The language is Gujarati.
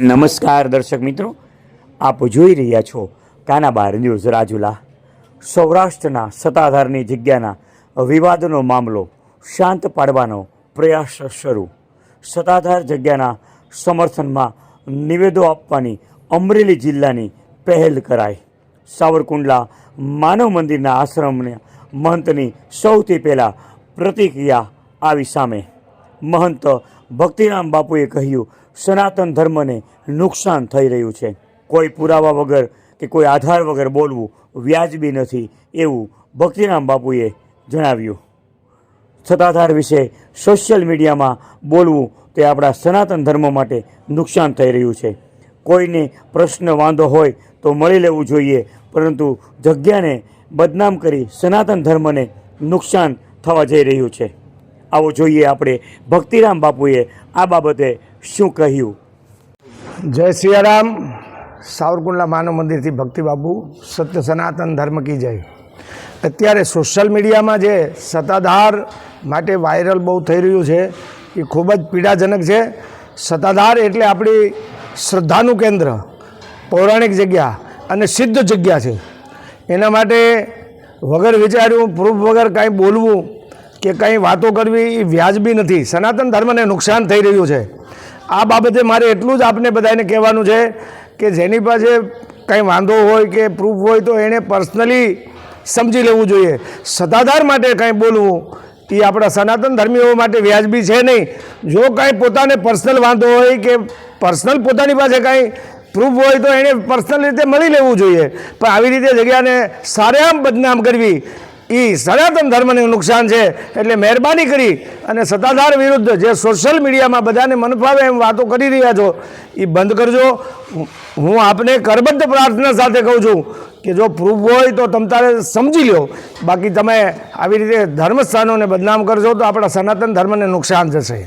નમસ્કાર દર્શક મિત્રો, આપ જોઈ રહ્યા છો કાનાબાર ન્યૂઝ રાજુલા. સૌરાષ્ટ્રના સત્તાધારની જગ્યાના વિવાદનો મામલો શાંત પાડવાનો પ્રયાસ શરૂ. સત્તાધાર જગ્યાના સમર્થનમાં નિવેદો આપવાની અમરેલી જિલ્લાની પહેલ કરાઈ. સાવરકુંડલા માનવ મંદિરના આશ્રમને મહંતની સૌથી પહેલાં પ્રતિક્રિયા આવી સામે મહંત ભક્તિરામ બાપુએ કહ્યું, સનાતન ધર્મને નુકસાન થઈ રહ્યું છે. કોઈ પુરાવા વગર કે કોઈ આધાર વગર બોલવું વ્યાજબી નથી, એવું ભક્તિરામ બાપુએ જણાવ્યું. સત્તાધાર વિશે સોશિયલ મીડિયામાં બોલવું તે આપણા સનાતન ધર્મ માટે નુકસાન થઈ રહ્યું છે. કોઈને પ્રશ્ન વાંધો હોય તો મળી લેવું જોઈએ, પરંતુ જગ્યાને બદનામ કરી સનાતન ધર્મને નુકસાન થવા જઈ રહ્યું છે. આવો જોઈએ આપણે. ભક્તિરામ બાપુએ આ બાબતે શું કહ્યું? જય સિયારામ. સાવરકુંડલા માનવ મંદિરથી ભક્તિ બાપુ, સત્ય સનાતન ધર્મ કી જય. અત્યારે સોશિયલ મીડિયામાં જે સત્તાધાર માટે વાયરલ બહુ થઈ રહ્યું છે, એ ખૂબ જ પીડાજનક છે. સત્તાધાર એટલે આપણી શ્રદ્ધાનું કેન્દ્ર, પૌરાણિક જગ્યા અને સિદ્ધ જગ્યા છે. એના માટે વગર વિચાર્યું પ્રૂફ વગર કાંઈ બોલવું કે કંઈ વાતો કરવી એ વ્યાજબી નથી. સનાતન ધર્મને નુકસાન થઈ રહ્યું છે. આ બાબતે મારે એટલું જ આપને બધાને કહેવાનું છે કે જેની પાસે કંઈ વાંધો હોય કે પ્રૂફ હોય તો એણે પર્સનલી સમજી લેવું જોઈએ. સત્તાધાર માટે કંઈ બોલવું, એ આપણા સનાતન ધર્મીઓ માટે વ્યાજબી છે નહીં. જો કાંઈ પોતાને પર્સનલ વાંધો હોય કે પર્સનલ પોતાની પાસે કાંઈ પ્રૂફ હોય તો એણે પર્સનલ રીતે મળી લેવું જોઈએ. પણ આવી રીતે જગ્યાને સારેઆમ બદનામ કરવી એ સનાતન ધર્મને નુકસાન છે. એટલે મહેરબાની કરી અને સત્તાધાર વિરુદ્ધ જે સોશિયલ મીડિયામાં બધાને મનફાવે એમ વાતો કરી રહ્યા છો એ બંધ કરજો. હું આપને કરબદ્ધ પ્રાર્થના સાથે કહું છું કે જો પ્રૂફ હોય તો તમ તારે સમજી લો બાકી તમે આવી રીતે ધર્મસ્થાનોને બદનામ કરશો તો આપણા સનાતન ધર્મને નુકસાન થશે.